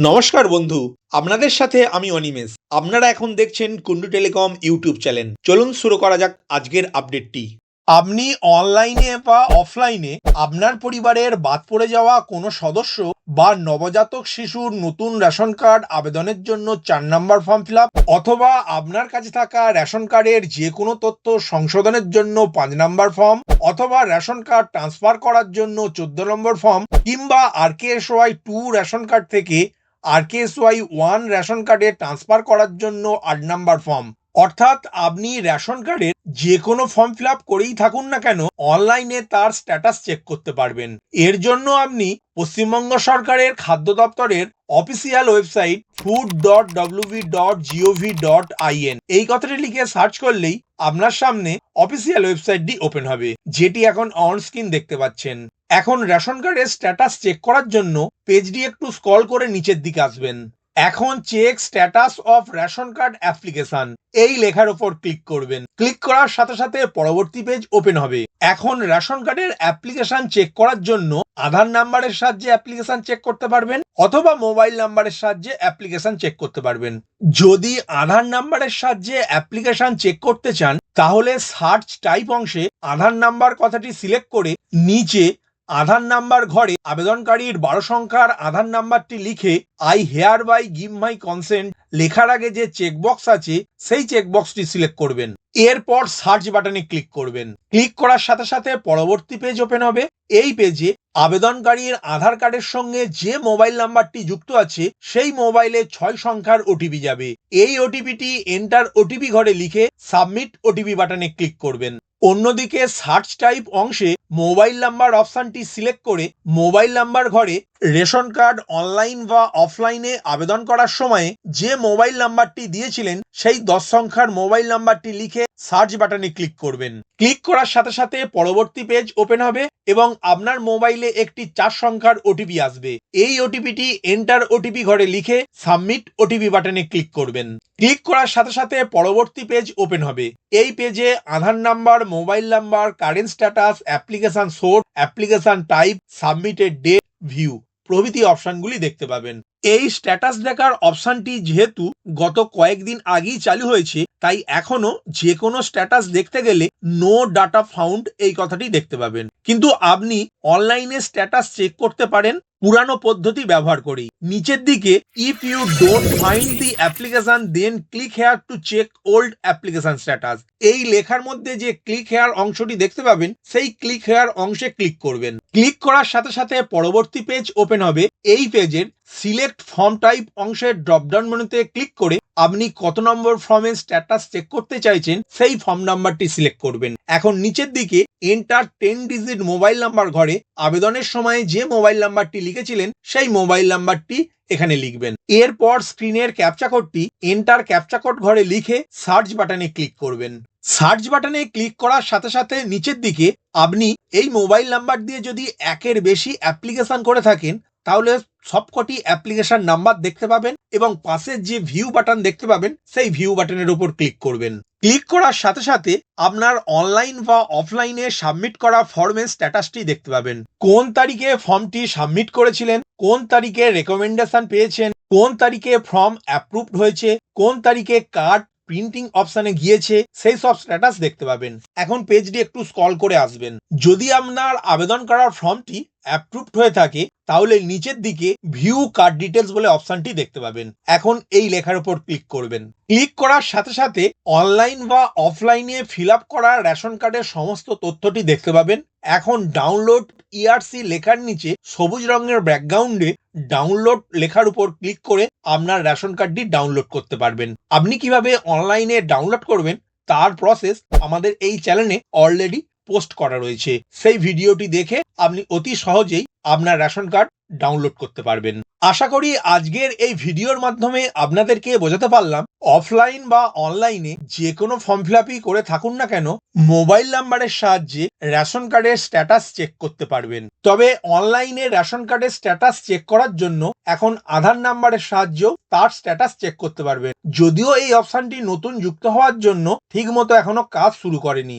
নমস্কার বন্ধু, আপনাদের সাথে আমি অনিমেষ। আপনারা এখন দেখছেন কুন্ডু টেলিকম ইউটিউব চ্যানেল। চলুন শুরু করা যাক আজকের আপডেটটি। আপনি অনলাইনে বা অফলাইনে আপনার পরিবারের বাদ পড়ে যাওয়া কোনো সদস্য বা নবজাতক শিশুর নতুন রেশন কার্ড আবেদনের জন্য চার নম্বর ফর্ম ফিল অথবা আপনার কাছে থাকা রেশন কার্ডের যে কোনো তথ্য সংশোধনের জন্য পাঁচ নম্বর ফর্ম অথবা রেশন কার্ড ট্রান্সফার করার জন্য চোদ্দ নম্বর ফর্ম কিংবা R K S Y two ration card থেকে R K S Y one ration কার্ডে ট্রান্সফার করার জন্য আট নাম্বার ফর্ম অর্থাৎ আপনি রেশন কার্ডের যে কোনো ফর্ম ফিল আপ করেই থাকুন না কেন অনলাইনে তার স্ট্যাটাস চেক করতে পারবেন। এর জন্য আপনি পশ্চিমবঙ্গ সরকারের খাদ্য দপ্তরের official website food dot WB dot GOV dot IN এই কথাটি লিখে সার্চ করলেই আপনার সামনে অফিসিয়াল ওয়েবসাইটটি ওপেন হবে, যেটি এখন অন স্ক্রিন দেখতে পাচ্ছেন। এখন রেশন কার্ডের স্ট্যাটাস চেক করার জন্য পেজটি একটু স্ক্রল করে নিচের দিকে আসবেন। এখন check status of ration card application এই লেখার উপর ক্লিক করবেন। ক্লিক করার সাথে সাথে পরবর্তী পেজ ওপেন হবে। এখন রেশন কার্ডের অ্যাপ্লিকেশন চেক করার জন্য আধার নাম্বারের সাহায্যে অ্যাপ্লিকেশন চেক করতে পারবেন, অথবা মোবাইল নাম্বারের সাহায্যে অ্যাপ্লিকেশন চেক করতে পারবেন। যদি আধার নাম্বারের সাহায্যে অ্যাপ্লিকেশন চেক করতে চান, তাহলে সার্চ টাইপ অংশে আধার নাম্বার কথাটি সিলেক্ট করে নিচে আধার নাম্বার ঘরে আবেদনকারীর বারো সংখ্যার আধার নাম্বারটি লিখে I hereby give my consent লেখার আগে যে চেকবক্স আছে, সেই চেকবক্সটি সিলেক্ট করবেন। এরপর সার্চ বাটনে ক্লিক করবেন। ক্লিক করার সাথে সাথে পরবর্তী পেজ ওপেন হবে। এই পেজে আবেদনকারীর আধার কার্ডের সঙ্গে যে মোবাইল নাম্বারটি যুক্ত আছে, সেই মোবাইলে ছয় সংখ্যার ওটিপি যাবে। এই ওটিপিটি এন্টার ওটিপি ঘরে লিখে সাবমিট ওটিপি বাটনে ক্লিক করবেন। অন্যদিকে সার্চ টাইপ অংশে মোবাইল নাম্বার অপশানটি সিলেক্ট করে মোবাইল নাম্বার ঘরে রেশন কার্ড অনলাইন বা অফলাইনে আবেদন করার সময়ে যে মোবাইল নাম্বারটি দিয়েছিলেন, সেই দশ সংখ্যার মোবাইল নাম্বারটি লিখে সার্চ বাটনে ক্লিক করবেন। ক্লিক করার সাথে সাথে পরবর্তী পেজ ওপেন হবে এবং আপনার মোবাইলে একটি চার সংখ্যার ওটিপি আসবে। এই ওটিপিটি এন্টার ওটিপি ঘরে লিখে সাবমিট ওটিপি বাটনে ক্লিক করবেন। ক্লিক করার সাথে সাথে পরবর্তী পেজ ওপেন হবে। এই পেজে Aadhaar number, mobile number, current status, application source, application type, submitted date, view প্রভৃতি অপশনগুলি দেখতে পাবেন। এই স্ট্যাটাস দেখার অপশনটি যেহেতু গত কয়েকদিন আগেই চালু হয়েছে, তাই এখনও যে কোনো স্ট্যাটাস দেখতে গেলে নো ডাটা ফাউন্ড এই কথাটি দেখতে পাবেন। কিন্তু আপনি অনলাইনে স্ট্যাটাস চেক করতে পারেন, পুরানো পদ্ধতি ব্যবহার করেই। নিচের দিকে if you don't find the application then click here to check old application status এই লেখার মধ্যে যে ক্লিক হেয়ার অংশটি দেখতে পাবেন, সেই ক্লিক হেয়ার অংশে ক্লিক করবেন। ক্লিক করার সাথে সাথে পরবর্তী পেজ ওপেন হবে। এই পেজের সিলেক্ট ফর্ম টাইপ অংশের ড্রপডাউন মেনুতে ক্লিক করে আপনি কত নম্বর ফর্মের স্ট্যাটাস চেক করতে চাইছেন, সেই ফর্ম নাম্বারটি সিলেক্ট করবেন। এখন নিচের দিকে enter ten digit mobile number ঘরে আবেদনের সময় যে মোবাইল নাম্বারটি লিখেছিলেন, সেই মোবাইল নাম্বারটি এখানে লিখবেন। এরপর স্ক্রিনের ক্যাপচা কোডটি এন্টার ক্যাপচা কোড ঘরে লিখে সার্চ বাটনে ক্লিক করবেন। সার্চ বাটনে ক্লিক করার সাথে সাথে নিচের দিকে আপনি এই মোবাইল নাম্বার দিয়ে যদি একের বেশি অ্যাপ্লিকেশন করে থাকেন তাহলে সবকটি অ্যাপ্লিকেশন নাম্বার দেখতে পাবেন এবং পাশের যে ভিউ বাটন দেখতে পাবেন, সেই ভিউ বাটনের উপর ক্লিক করবেন। ক্লিক করার সাথে সাথে আপনার অনলাইন বা অফলাইনে সাবমিট করা ফর্মের স্ট্যাটাসটি দেখতে পাবেন। কোন তারিখে ফর্মটি সাবমিট করেছিলেন, কোন তারিখে রেকমেন্ডেশন পেয়েছেন, কোন তারিখে ফর্ম অ্যাপ্রুভড হয়েছে, কোন তারিখে কার্ড প্রিন্টিং অপশনে গিয়েছে, সেই সব স্ট্যাটাস দেখতে পাবেন। এখন পেজটি একটু স্কল করে আসবেন। যদি আপনার আবেদন করার ফর্মটি অ্যাপ্রুভড হয়ে থাকে, তাহলে নিচের দিকে ভিউ কার্ড ডিটেলস বলে অপশনটি দেখতে পাবেন। এখন এই লেখার উপর ক্লিক করবেন। ক্লিক করার সাথে সাথে অনলাইন বা অফলাইনে ফিল আপ করা রেশন কার্ডের সমস্ত তথ্যটি দেখতে পাবেন। এখন ডাউনলোড ইআরসি লেখার নিচে সবুজ রঙের ব্যাকগ্রাউন্ডে ডাউনলোড লেখার উপর ক্লিক করে আপনার রেশন কার্ডটি ডাউনলোড করতে পারবেন। আপনি কীভাবে অনলাইনে ডাউনলোড করবেন, তার প্রসেস আমাদের এই চ্যানেলে অলরেডি পোস্ট করা রয়েছে। সেই ভিডিওটি দেখে আপনি অতি সহজেই আপনার রেশন কার্ড ডাউনলোড করতে পারবেন। আশা করি আজকের এই ভিডিওর মাধ্যমে আপনাদেরকে বোঝাতে পারলাম, অফলাইন বা অনলাইনে যে কোনো ফর্ম ফিল করে থাকুন না কেন, মোবাইল নাম্বারের সাহায্যে রেশন কার্ডের স্ট্যাটাস চেক করতে পারবেন। তবে অনলাইনে রেশন কার্ডের স্ট্যাটাস চেক করার জন্য এখন আধার নাম্বারের সাহায্যেও তার স্ট্যাটাস চেক করতে পারবেন। যদিও এই অপশনটি নতুন যুক্ত হওয়ার জন্য ঠিকমতো এখনও কাজ শুরু করেনি।